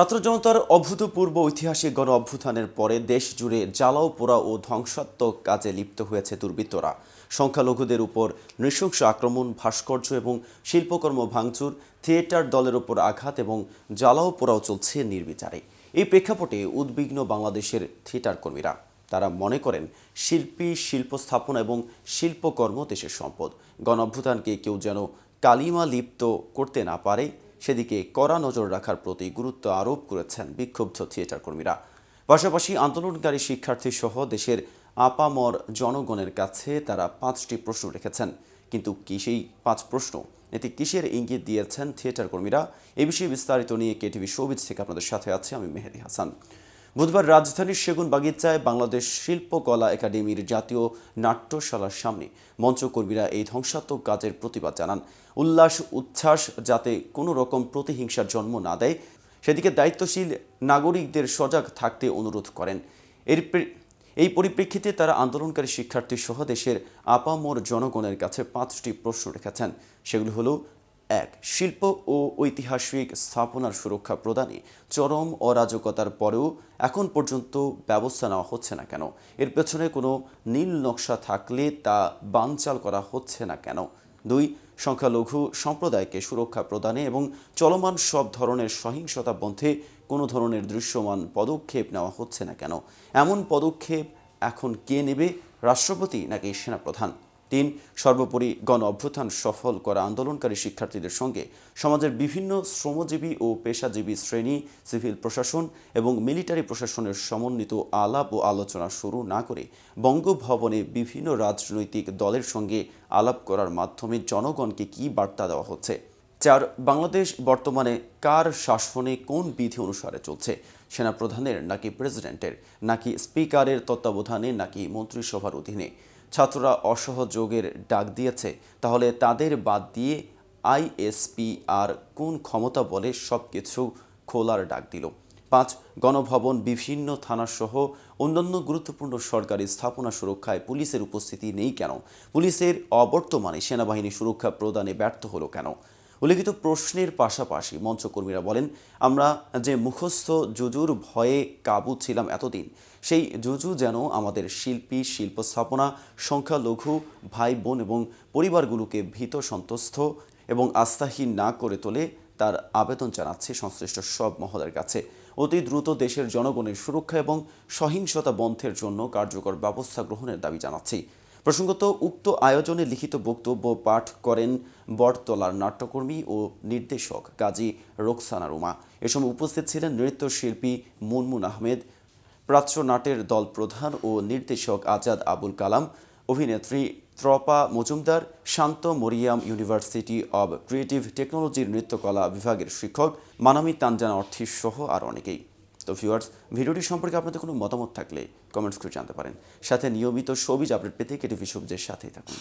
ছাত্র জনতার অভূতপূর্ব ঐতিহাসিক গণ অভ্যুত্থানের পরে দেশ জুড়ে জ্বালাও পোড়া ও ধ্বংসাত্মক কাজে লিপ্ত হয়েছে দুর্বৃত্তরা। সংখ্যালঘুদের উপর নৃশংস আক্রমণ, ভাস্কর্য এবং শিল্পকর্ম ভাঙচুর, থিয়েটার দলের উপর আঘাত এবং জ্বালাও, পোড়াও চলছে নির্বিচারে। এই প্রেক্ষাপটে উদ্বিগ্ন বাংলাদেশের থিয়েটার কর্মীরা। তারা মনে করেন, শিল্পী, শিল্প স্থাপনা এবং শিল্পকর্ম দেশের সম্পদ। গণ অভ্যুত্থানকে কেউ যেন কালিমা লিপ্ত করতে না পারে সেদিকে কড়া নজর রাখার প্রতি গুরুত্ব আরোপ করেছেন বিক্ষুব্ধ থিয়েটার কর্মীরা। পাশাপাশি আন্দোলনকারী শিক্ষার্থী সহ দেশের আপামর জনগণের কাছে তারা পাঁচটি প্রশ্ন রেখেছেন। কিন্তু কি সেই পাঁচ প্রশ্ন? এতে কিসের ইঙ্গিত দিয়েছেন থিয়েটার কর্মীরা? এ বিষয়ে বিস্তারিত নিয়ে কেটিভি শোবিজ থেকে আপনাদের সাথে আছে, আমি মেহেদি হাসান। বুধবার রাজধানীর সেগুন বাগিচায় বাংলাদেশ শিল্পকলা একাডেমির জাতীয় নাট্যশালার সামনে মঞ্চকর্মীরা এই ধ্বংসাত্মক কাজের প্রতিবাদ জানান। উল্লাস, উচ্ছ্বাস যাতে কোনো রকম প্রতিহিংসার জন্ম না দেয়, সেদিকে দায়িত্বশীল নাগরিকদের সজাগ থাকতে অনুরোধ করেন। এর এই পরিপ্রেক্ষিতে তারা আন্দোলনকারী শিক্ষার্থী সহ দেশের আপামর জনগণের কাছে পাঁচটি প্রশ্ন রেখেছেন। সেগুলো হলো এক, শিল্প ও ঐতিহাসিক স্থাপনার সুরক্ষা প্রদানে চরম অরাজকতার পরেও এখন পর্যন্ত ব্যবস্থা নেওয়া হচ্ছে না কেন? এর পেছনে কোনো নীল নকশা থাকলে তা বানচাল করা হচ্ছে না কেন? দুই, সংখ্যালঘু সম্প্রদায়কে সুরক্ষা প্রদানে এবং চলমান সব ধরনের সহিংসতা বন্ধে কোনো ধরনের দৃশ্যমান পদক্ষেপ নেওয়া হচ্ছে না কেন? এমন পদক্ষেপ এখন কে নেবে? রাষ্ট্রপতি নাকি সেনাপ্রধান? তিন, সর্বোপরি গণ অভ্যুত্থান সফল করা আন্দোলনকারী শিক্ষার্থীদের সঙ্গে সমাজের বিভিন্ন শ্রমজীবী ও পেশাজীবী শ্রেণি, সিভিল প্রশাসন এবং মিলিটারি প্রশাসনের সমন্বিত আলাপ ও আলোচনা শুরু না করে বঙ্গভবনে বিভিন্ন রাজনৈতিক দলের সঙ্গে আলাপ করার মাধ্যমে জনগণকে কী বার্তা দেওয়া হচ্ছে? চার, বাংলাদেশ বর্তমানে কার শাসনে কোন বিধি অনুসারে চলছে? সেনাপ্রধানের নাকি প্রেসিডেন্টের, নাকি স্পিকারের তত্ত্বাবধানে, নাকি মন্ত্রিসভার অধীনে? ছাত্ররা অসহযোগের ডাক দিয়েছে। তাহলে তাদের বাদ দিয়ে আইএসপি আর কোন ক্ষমতা বলে সব কিছু খোলার ডাক দিল। পাঁচ, গণভবন বিভিন্ন থানাসহ অন্যান্য গুরুত্বপূর্ণ সরকারি স্থাপনা সুরক্ষায় পুলিশের উপস্থিতি নেই কেন? পুলিশের অবর্তমানে সেনাবাহিনী সুরক্ষা প্রদানে ব্যর্থ হলো কেন? উল্লেখিত প্রশ্নের পাশাপাশি মঞ্চকর্মীরা বলেন, আমরা যে মুখস্থ জুজুর ভয়ে কাবু ছিলাম এতদিন, সেই জুজু যেন আমাদের শিল্পী শিল্প স্থাপনা সংখ্যালঘু ভাই বোন এবং পরিবারগুলোকে ভীত সন্তুষ্ট এবং আস্থাহীন না করে তোলে, তার আবেদন জানাচ্ছে সংশ্লিষ্ট সব মহলের কাছে। অতি দ্রুত দেশের জনগণের সুরক্ষা এবং সহিংসতা বন্ধের জন্য কার্যকর ব্যবস্থা গ্রহণের দাবি জানাচ্ছি। প্রসঙ্গত, উক্ত আয়োজনে লিখিত বক্তব্য পাঠ করেন বটতলার নাট্যকর্মী ও নির্দেশক কাজী রোকসানা রুমা। এ সময় উপস্থিত ছিলেন নৃত্যশিল্পী মুনমুন আহমেদ, প্রাচ্য নাটের দল প্রধান ও নির্দেশক আজাদ আবুল কালাম, অভিনেত্রী Trapa Majumdar, Shanta Mariam university of creative টেকনোলজির নৃত্যকলা বিভাগের শিক্ষক, মানামি তানজানা অর্থী সহ আর অনেকেই। তো ভিউয়ার্স ভিডিওটি সম্পর্কে আপনাদের কোনো মতামত থাকলে কমেন্টস করে জানতে পারেন। সাথে নিয়মিত সবিজ আপডেট পেতে কেটিভি সবজের সাথেই থাকুন।